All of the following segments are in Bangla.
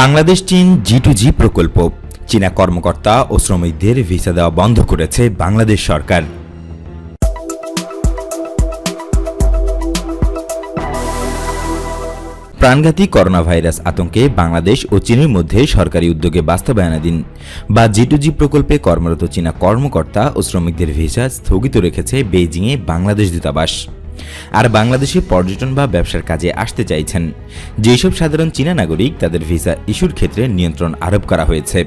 বাংলাদেশ, চীন, জি টু জি প্রকল্প। চীনা কর্মকর্তা ও শ্রমিকদের ভিসা দেওয়া বন্ধ করেছে বাংলাদেশ সরকার। প্রাণঘাতী করোনা ভাইরাস আতঙ্কে বাংলাদেশ ও চীনের মধ্যে সরকারি উদ্যোগে বাস্তবায়নাধীন। বা জি টু জি প্রকল্পে কর্মরত চীনা কর্মকর্তা ও শ্রমিকদের ভিসা স্থগিত রেখেছে বেইজিংয়ে বাংলাদেশ দূতাবাস। আর বাংলাদেশে পর্যটন বা ব্যবসার কাজে আসতে চাইছেন। যেসব সাধারণ চীনা নাগরিক তাদের ভিসা ইস্যুর ক্ষেত্রে নিয়ন্ত্রণ আরোপ করা হয়েছে।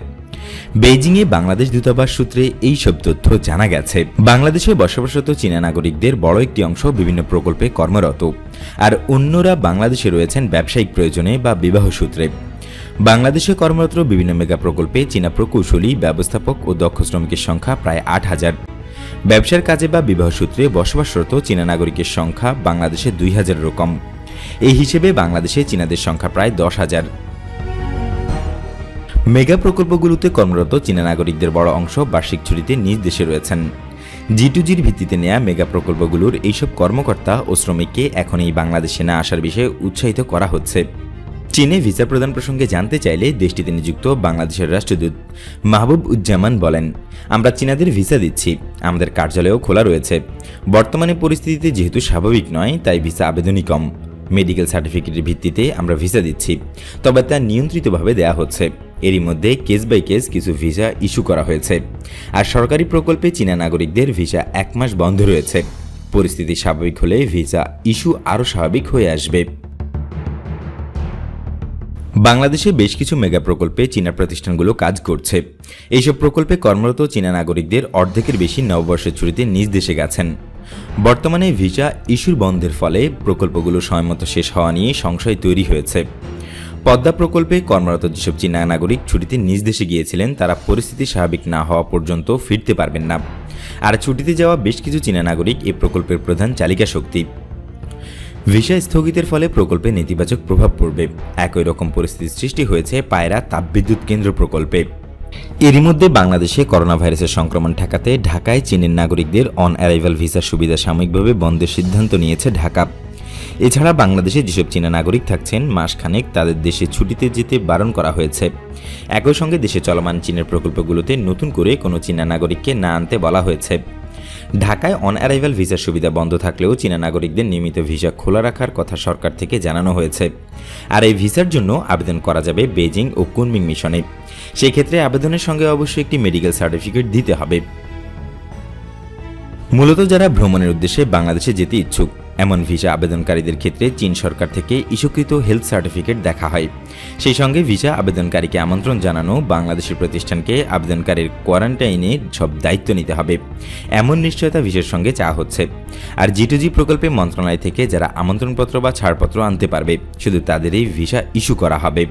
বেইজিংয়ে বাংলাদেশ দূতাবাস সূত্রে এই সব তথ্য জানা গেছে। বাংলাদেশে বসবাসরত চীনা নাগরিকদের বড় একটি অংশ বিভিন্ন প্রকল্পে কর্মরত। আর অন্যরা বাংলাদেশে রয়েছেন ব্যবসায়িক প্রয়োজনে বা বিবাহ সূত্রে। বাংলাদেশে কর্মরত বিভিন্ন মেগা প্রকল্পে চীনা প্রকৌশলী, ব্যবস্থাপক ও দক্ষ শ্রমিকের সংখ্যা প্রায় আট হাজার। ব্যবসার কাজে বা বিবাহ সূত্রে বসবাসরত চীনা নাগরিকের সংখ্যা বাংলাদেশে দুই হাজারেরও কম। এই হিসেবে বাংলাদেশে চীনাদের সংখ্যা প্রায় দশ হাজার। মেগা প্রকল্পগুলোতে কর্মরত চীনা নাগরিকদের বড় অংশ বার্ষিক ছুটিতে নিজ দেশে রয়েছেন। জি টু জির ভিত্তিতে নেয়া মেগা প্রকল্পগুলোর এইসব কর্মকর্তা ও শ্রমিককে এখন এই বাংলাদেশে না আসার বিষয়ে উৎসাহিত করা হচ্ছে। চীনে ভিসা প্রদান প্রসঙ্গে জানতে চাইলে দেশটিতে নিযুক্ত বাংলাদেশের রাষ্ট্রদূত মাহবুব উজ্জামান বলেন, আমরা চীনাদের ভিসা দিচ্ছি, আমাদের কার্যালয়ও খোলা রয়েছে। বর্তমানে পরিস্থিতিতে যেহেতু স্বাভাবিক নয়, তাই ভিসা আবেদনই কম। মেডিকেল সার্টিফিকেটের ভিত্তিতে আমরা ভিসা দিচ্ছি, তবে তা নিয়ন্ত্রিতভাবে দেয়া হচ্ছে। এরই মধ্যে কেস বাই কেস কিছু ভিসা ইস্যু করা হয়েছে। আর সরকারি প্রকল্পে চীনা নাগরিকদের ভিসা এক মাস বন্ধ রয়েছে। পরিস্থিতি স্বাভাবিক হলে ভিসা ইস্যু আরও স্বাভাবিক হয়ে আসবে। বাংলাদেশে বেশ কিছু মেগা প্রকল্পে চীনা প্রতিষ্ঠানগুলো কাজ করছে। এইসব প্রকল্পে কর্মরত চীনা নাগরিকদের অর্ধেকের বেশি নববর্ষের ছুটিতে নিজ দেশে গেছেন। বর্তমানে ভিসা ইস্যুর বন্ধের ফলে প্রকল্পগুলো সময়মতো শেষ হওয়া নিয়ে সংশয় তৈরি হয়েছে। পদ্মা প্রকল্পে কর্মরত যেসব চীনা নাগরিক ছুটিতে নিজ দেশে গিয়েছিলেন, তারা পরিস্থিতি স্বাভাবিক না হওয়া পর্যন্ত ফিরতে পারবেন না। আর ছুটিতে যাওয়া বেশ কিছু চীনা নাগরিক এই প্রকল্পের প্রধান চালিকা শক্তি ভিসা স্থগিতের ফলে প্রকল্পে নেতিবাচক প্রভাব পড়বে। একই রকম পরিস্থিতির সৃষ্টি হয়েছে পায়রা তাপবিদ্যুৎ কেন্দ্র প্রকল্পে। এরই মধ্যে বাংলাদেশে করোনা ভাইরাসের সংক্রমণ ঠেকাতে ঢাকায় চীনের নাগরিকদের অন অ্যারাইভাল ভিসার সুবিধা সাময়িকভাবে বন্ধের সিদ্ধান্ত নিয়েছে ঢাকা। এছাড়া বাংলাদেশে যেসব চীনা নাগরিক থাকছেন, মাসখানেক তাদের দেশে ছুটিতে যেতে বারণ করা হয়েছে। একই সঙ্গে দেশে চলমান চীনের প্রকল্পগুলোতে নতুন করে কোনো চীনা নাগরিককে না আনতে বলা হয়েছে। ঢাকায় অন অ্যারাইভাল ভিসার সুবিধা বন্ধ থাকলেও চীনা নাগরিকদের নিয়মিত ভিসা খোলা রাখার কথা সরকার থেকে জানানো হয়েছে। আর এই ভিসার জন্য আবেদন করা যাবে বেজিং ও কুনমিং মিশনে। সেক্ষেত্রে আবেদনের সঙ্গে অবশ্যই একটি মেডিকেল সার্টিফিকেট দিতে হবে। মূলত যারা ভ্রমণের উদ্দেশ্যে বাংলাদেশে যেতে ইচ্ছুক এমন ভিসা আবেদনকারীদের ক্ষেত্রে চীন সরকার থেকে ইস্যুকৃত হেলথ সার্টিফিকেট দেখা হয়। সেই সঙ্গে ভিসা আবেদনকারীকে আমন্ত্রণ জানানো বাংলাদেশের প্রতিষ্ঠানকে আবেদনকারীর কোয়ারেন্টাইনে সব দায়িত্ব নিতে হবে। এমন নিশ্চয়তা ভিসার সঙ্গে চা হচ্ছে। আর জিটুজি প্রকল্পে মন্ত্রণালয় থেকে যারা আমন্ত্রণপত্র বা ছাড়পত্র আনতে পারবে, শুধু তাদেরই ভিসা ইস্যু করা হবে।